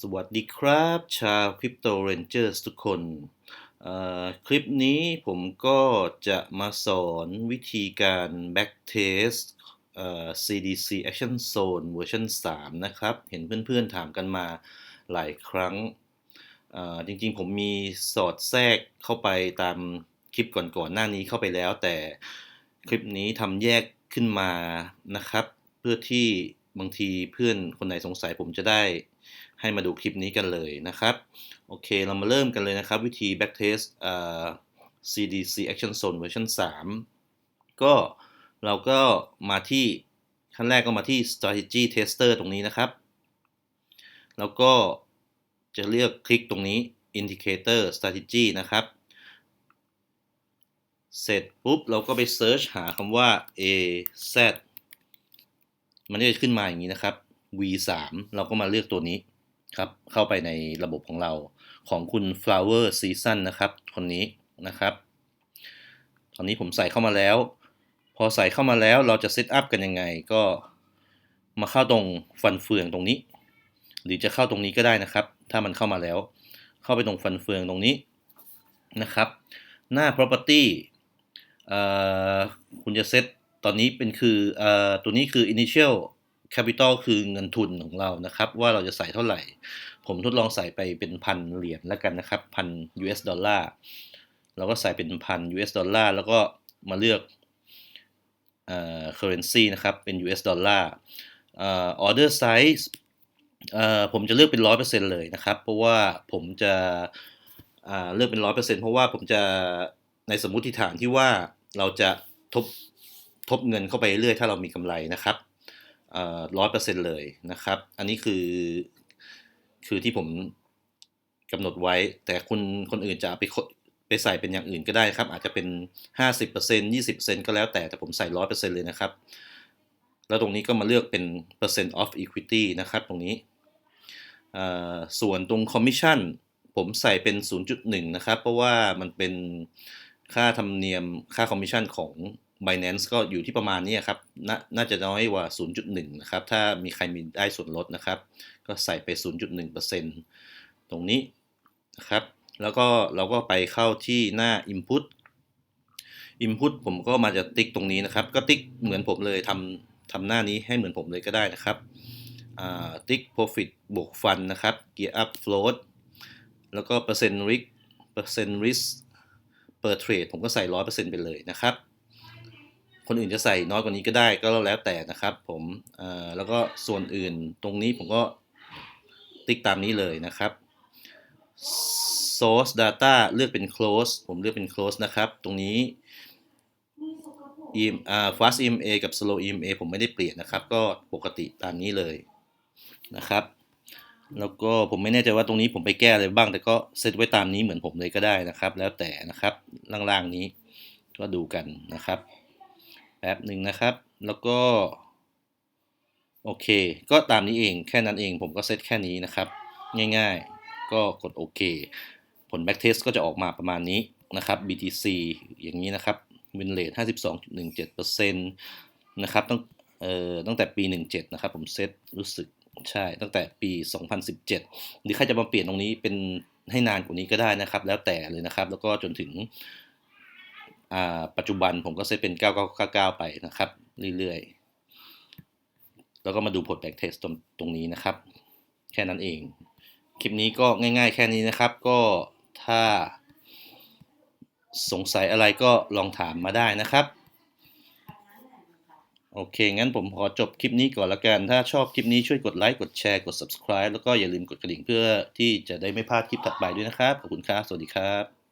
สวัสดีครับ ชาว Crypto Rangers ทุกคน คลิปนี้ผมก็จะมาสอนวิธีการ backtest เอ่อ CDC Action Zone เวอร์ชัน3 นะครับ เห็นเพื่อนๆถามกันมาหลายครั้ง จริงๆผมมีสอดแทรกเข้าไปตามคลิปก่อนๆหน้านี้เข้าไปแล้ว แต่คลิปนี้ทำแยกขึ้นมานะครับ เพื่อที่บางทีเพื่อนคนไหนสงสัยผมจะได้ ให้มาดูคลิปนี้กันเลยนะครับ โอเคเรามาเริ่มกันเลยนะครับ วิธี backtest เอ่อ CDC Action Zone เวอร์ชัน3ก็เราก็มาที่ขั้นแรกก็มาที่ strategy tester ตรงนี้นะครับ แล้วก็จะเลือกคลิกตรงนี้ indicator strategy นะครับ เสร็จปุ๊บ เราก็ไป search หาคำว่า AZ มันจะขึ้นมาอย่างนี้นะครับ V3 เราก็มาเลือกตัวนี้ครับ เข้าไปในระบบของเราของคุณ flower season นะครับคนนี้นะครับ ตอนนี้ผมใส่เข้ามาแล้ว พอใส่เข้ามาแล้วเราจะเซตอัพกันยังไงก็มาเข้าตรงฟันเฟืองตรงนี้ หรือจะเข้าตรงนี้ก็ได้นะครับ ถ้ามันเข้ามาแล้ว เข้าไปตรงฟันเฟืองตรงนี้นะครับ หน้า property คุณจะเซตตอนนี้เป็นคืออตัวนี้คือ initial capital คือเงินทุนของเรานะครับ ว่าเราจะใส่เท่าไหร่ ผมทดลองใส่ไปเป็นพันเหรียญแล้วกันนะครับพัน US ดอลลาร์เราก็ใส่เป็นพัน US ดอลลาร์แล้วก็มาเลือกเอ่อ currency นะครับ เป็น US ดอลลาร์เอ่อ order size เอ่อผมจะเลือกเป็นร้อยเปอร์เซ็นต์เลยนะครับ เพราะว่าผมจะอ่าเลือกเป็นร้อยเปอร์เซ็นต์เพราะว่าผมจะในสมมุติฐานที่ว่าเราจะทบทบเงินเข้าไปเรื่อยถ้าเรามีกำไรนะครับ ร้อยเปอร์เซ็นต์เลยนะครับ อันนี้คือคือที่ผมกำหนดไว้ แต่คุณคนอื่นจะไปไปใส่เป็นอย่างอื่นก็ได้ครับ อาจจะเป็น 50% 20%ก็แล้วแต่แต่ผมใส่ 100%เลยนะครับ แล้วตรงนี้ก็มาเลือกเป็น percent of equity นะครับตรงนี้ ส่วนตรง commission ผมใส่เป็น 0.1 นะครับ เพราะว่ามันเป็นค่าธรรมเนียมค่าคอมมิชชั่นของ Binance ก็อยู่ที่ประมาณนี้ครับนน่าจะน้อยกว่า 0.1 นะครับ ถ้ามีใครมีได้ส่วนลดนะครับ ก็ใส่ไป 0.1%ตรงนี้นะครับ แล้วก็เราก็ไปเข้าที่หน้า Input Input ผมก็มาจะติ๊กตรงนี้นะครับ ก็ติ๊กเหมือนผมเลยทำทำหน้านี้ให้เหมือนผมเลยก็ได้นะครับติ๊ก profit บวกฟันนะครับ gear up float แล้วก็เปอร์เซ็นต์ risk เปอร์เซ็นต์ risk per trade ผมก็ใส่ 100%ไปเลยนะครับ คนอื่นจะใส่น้อยกว่านี้ก็ได้ก็แล้วแต่นะครับ ผมแล้วก็ส่วนอื่นตรงนี้ผมก็ติ๊กตามนี้เลยนะครับ source data เลือกเป็น close ผมเลือกเป็น close นะครับ ตรงนี้ EM fast EMA กับ slow EMA ผมไม่ได้เปลี่ยนนะครับ ก็ปกติตามนี้เลยนะครับ แล้วก็ผมไม่แน่ใจว่าตรงนี้ผมไปแก้อะไรบ้าง แต่ก็เซตไว้ตามนี้เหมือนผมเลยก็ได้นะครับ แล้วแต่นะครับล่างๆนี้ก็ดูกันนะครับ ป๊บหนึ่งนะครับ แล้วก็ โอเค ก็ตามนี้เองแค่นั้นเองผมก็เซตแค่นี้นะครับ ง่ายๆ ก็กดโอเค ผล backtest ก็จะออกมาประมาณนี้นะครับ BTC อย่างนี้นะครับ win rate 52.17%นะครับตั้งเอ่อตั้งแต่ปี 17 นะครับ ผมเซตรู้สึกใช่ ตั้งแต่ปี 2017 หรือใครจะมาเปลี่ยนตรงนี้เป็นให้นานกว่านี้ก็ได้นะครับ แล้วแต่เลยนะครับ แล้วก็จนถึง ปัจจุบันผมก็เซตเป็น 9999 ไปนะครับ เรื่อยๆ แล้วก็มาดูผลแบ c กเทสตรงตรงนี้นะครับ แค่นั้นเอง คลิปนี้ก็ง่ายๆ แค่นี้นะครับ ก็ถ้าสงสัยอะไรก็ลองถามมาได้นะครับ โอเค งั้นผมขอจบคลิปนี้ก่อนละกัน ถ้าชอบคลิปนี้ช่วยกดไลค์กดแชร์กด subscribe แล้วก็อย่าลืมกดกระดิ่งเพื่อที่จะได้ไม่พลาดคลิปถัดไปด้วยนะครับ ขอบคุณครับ สวัสดีครับ